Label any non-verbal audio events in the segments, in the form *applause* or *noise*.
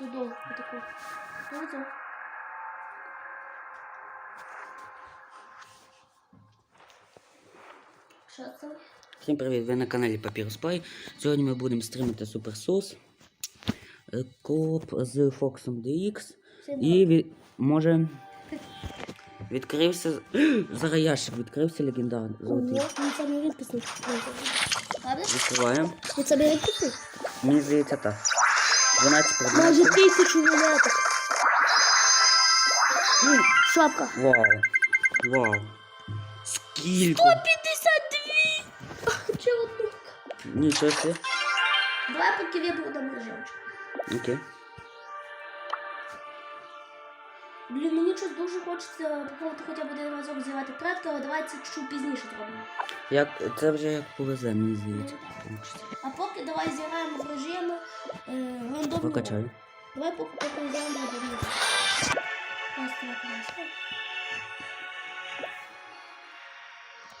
Отаку. Ось. Що це? Всім привіт! Ви на каналі Papyrus Play. Сьогодні ми будемо стримати Суперсус е, Кооп з Foxом DX. І від... може відкрився. *gasps* Зараз ящик відкрився легендарний. Золотий. Правда? Відкриваємо. Рідкісний? Мені здається так. 12 Майже предметів. тисячу монеток. Шапка. Вау. Вау. Скільки? 152! Чи одну? Нічого себе. Давай поки виберу там лежачку. Окей. Блін, мені щось дуже хочеться попробувати хоча б один разок зірвати кратки, але давай це чуть пізніше зробимо. Як... Це вже як повезе, мені здається. Получиться. А поки давай зіграємо в режимі е, рандомного. Покачаю. Давай поки поки зіграємо рандомного. Раз, два, три, чотири.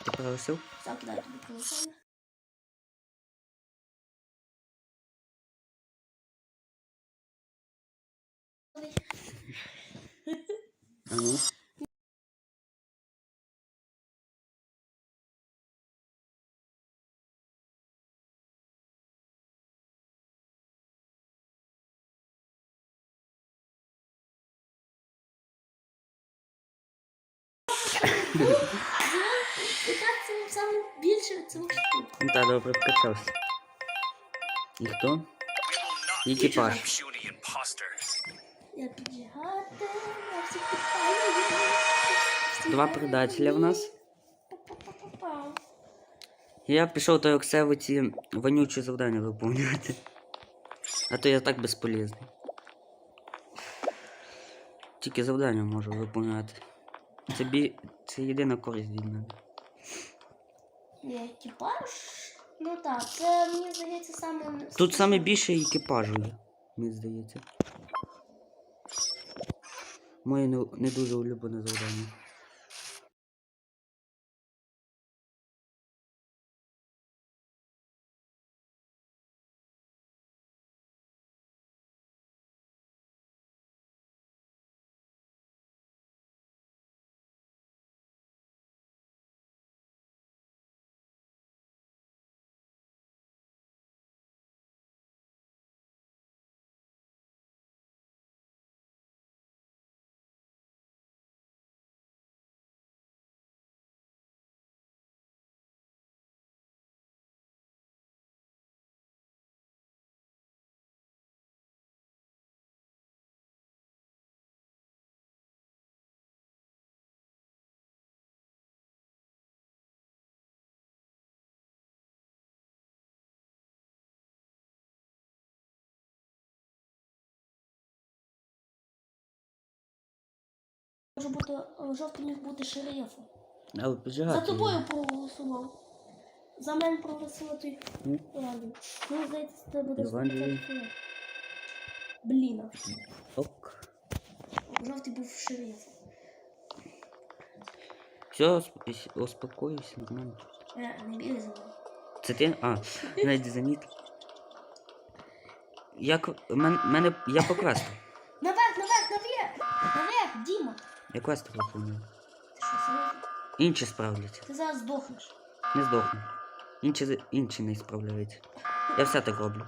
Ти просив? Сам кидаю тобі приглашення. А ну. І так це саме більше цього штук. Ну Та добре вкачався. І хто? Екіпаж. Puny imposter. Я піджигати, я всіх підпалюю. Два предателя в нас. Па-па-па-па-па. Я пішов той Оксеву ці вонючі завдання виповнювати. А то я так безполезний. Тільки завдання можу виповняти. Це, бі... це єдина користь від мене. Є екіпаж. Ну так, це мені здається саме. Тут саме більше екіпажу є, мені здається. Моє не, не дуже улюблене завдання. Може бути, е, жовтий міг бути шерифом. Але. За тобою проголосував. За мене проголосував той М? Ладно. Мені здається, це буде Іван 100% Блін. Ок. Жовтий був шерифом. Все, успокоюся, нормально. Е, не бігай за мною. Це ти? А, навіть замітив. Як мен, мене. Я по квесту. Наверх, наверх, наверх! Наверх, Діма! Я квести виконую. Ти що, серйозно? Інші справляться. Ти зараз здохнеш. Не здохну. Інші, з- інші не справляються. Я все так роблю.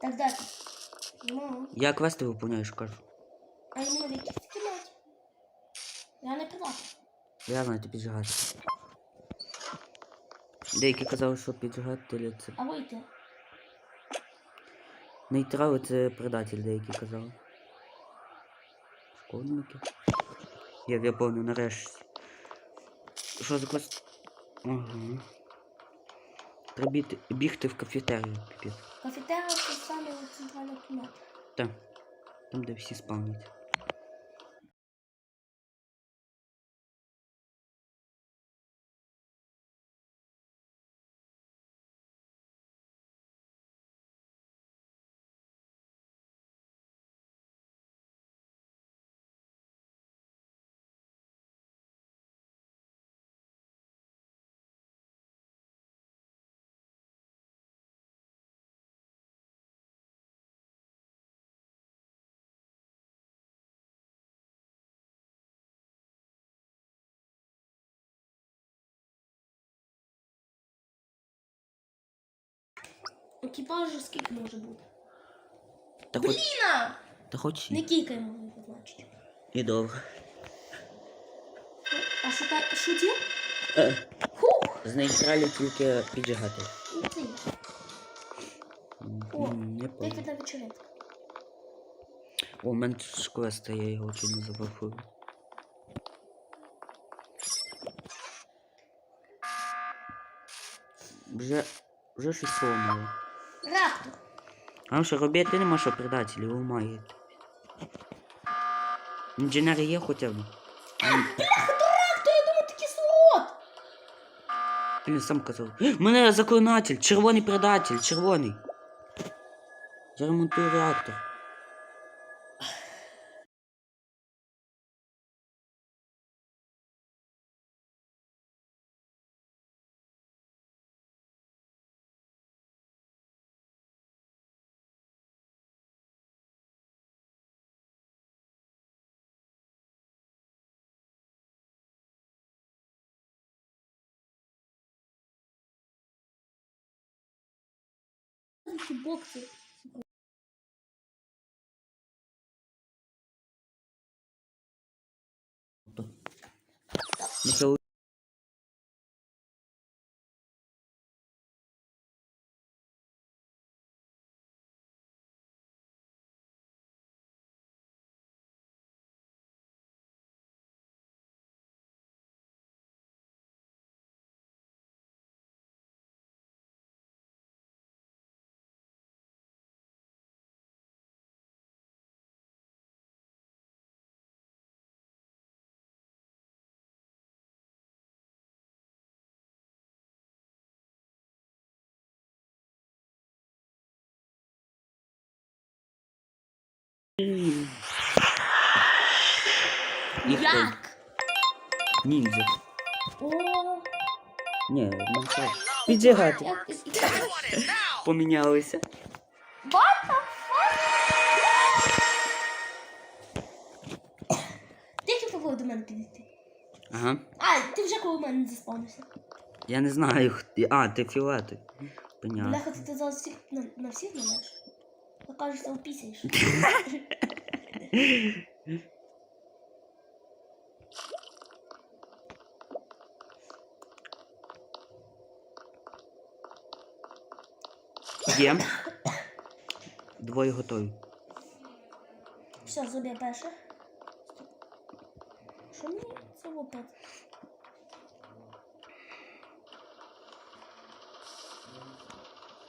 Так далі. Ну, Я квести виповняю, що кажу. а в якій кімнаті? Я не придатна. Я знаю, ти піджигати. Деякі казали, що піджигати це. А вийти? Нейтрали це предатель, деякі казали. Шкодники. Я виповню нарешті. Що за клас? Ага. Треба бігти, в кафетерію. Кафетерія це саме центральна кімната. Так. Там, де всі спавнять. Екіпажу скільки може бути? Та хоч, Бліна! та хоч Не і. кікаємо, значить. І добре. А шукай, шутів? Е, Хух! з нейтралі тільки піджигати. Ну. О, М, Не понял. О, у мене тут квест, я його чуть не забафую. Вже, вже щось поломало. Раптор. А що робити нема що предателі, ви маєте. Інженер є хоча б. дурак-то! я думаю, ти кислород! Він сам казав. «Е, мене заклинатель, червоний предатель, червоний. Заремонтуй реактор. Ці бокси. Михайло Як? ніндзя. О, Ні, Майнкрафт. Піджигати. як ти Помінялися. What the fuck? Ти як попробуй до мене підійти? Ага. А, ти вже коло мене заспавнився. Я не знаю, хто. А, ти фіолетовий. Понятно. Бляха, ти, зараз всіх, на, на всіх наляж? Кажешся, опісяєш. Є. Двоє готові. Все, зроби перше. Що мені це лопат?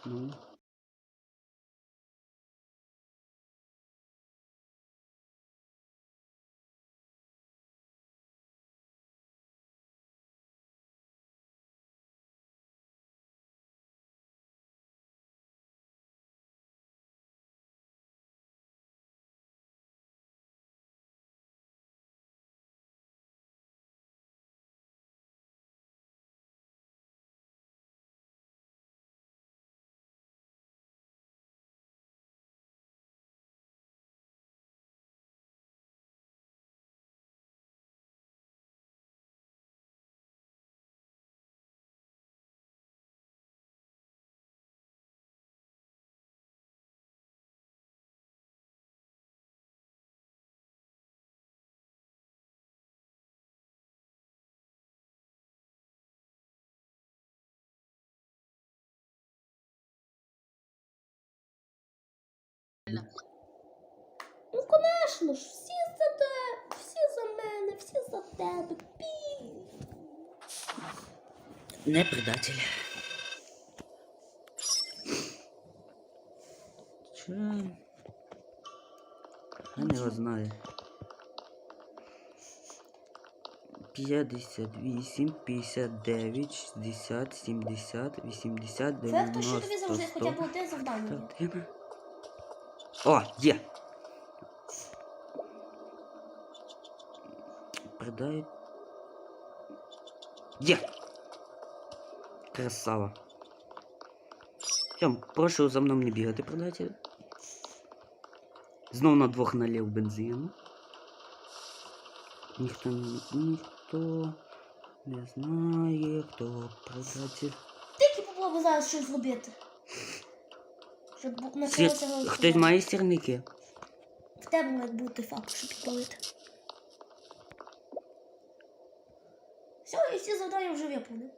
Ну. Ну, конечно ж, всі за тебе, всі за мене, всі за тебе. Пі. Не предатель. Че? Я не його знаю. 58, 59, 60, 70, 80, Це хто що тобі завжди хоча б 100. одне завдання. О, є. Придай. Є. Красава. Тьом, прошу за мною не бігати, предатель. Знов на двох налив бензину. Ніхто не ніхто не знає, хто предатель. Тільки попробуй зараз щось зробити. Щоб накрити голосування. Хтось має сірники? В тебе має бути факт, щоб підпалити. Все, і всі завдання вже виповнені.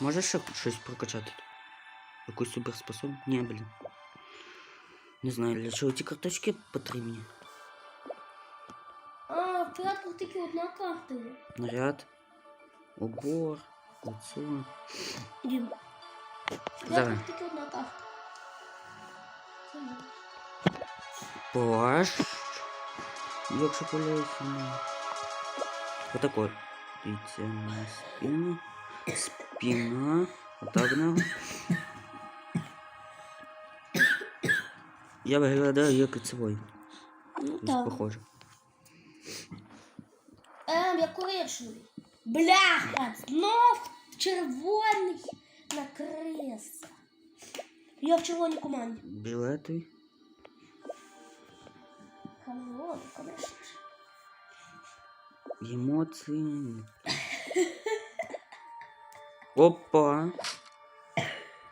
Можеш ще щось прокачати? Якусь суперспособність? Ні, блін. Не знаю, для чого ті карточки потрібні. А, в порядку тільки одна карта є. Наряд, убор, лицо. Дім. В Зараз. порядку тільки одна карта. Це ні. Плащ. Якщо поляється на... Отако. Дивіться на спину. Спина. Отак ногу. Я виглядаю як цивой. Ну так. Похоже. Ем, я коричневий. Бляха! Знов червоний на креса. Я в червоній команді. Білетовий. Хамелеон, конечно ж. Емоції. Опа.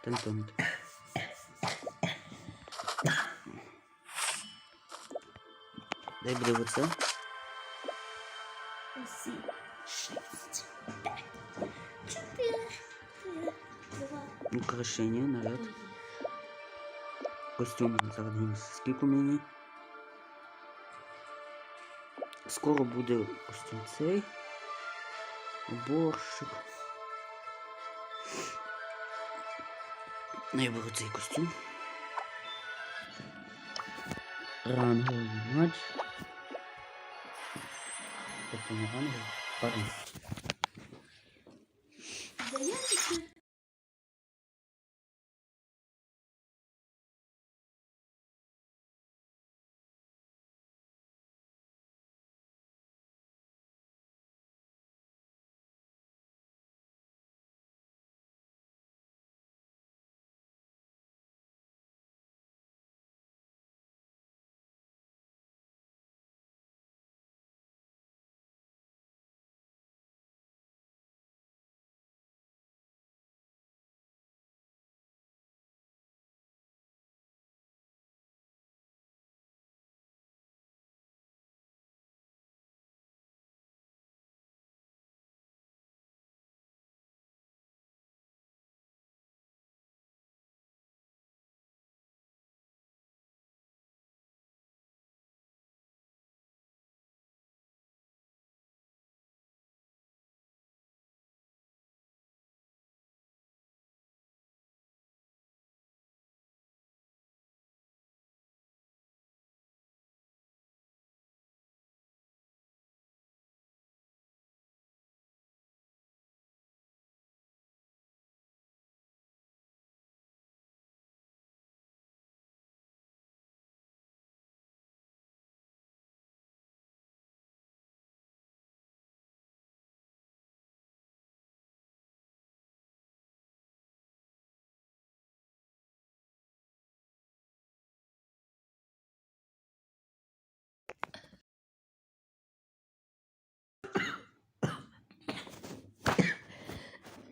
Тантонт. Дай буде оце. Сім, шість, п'ять, чотири, три, два, Украшення, наряд. один. Костюм зараз дивимося, скільки у мене. Скоро буде костюм цей. Уборщик. Ну, я беру цей костюм. Ранговий матч. Тобто не ранговий, парень.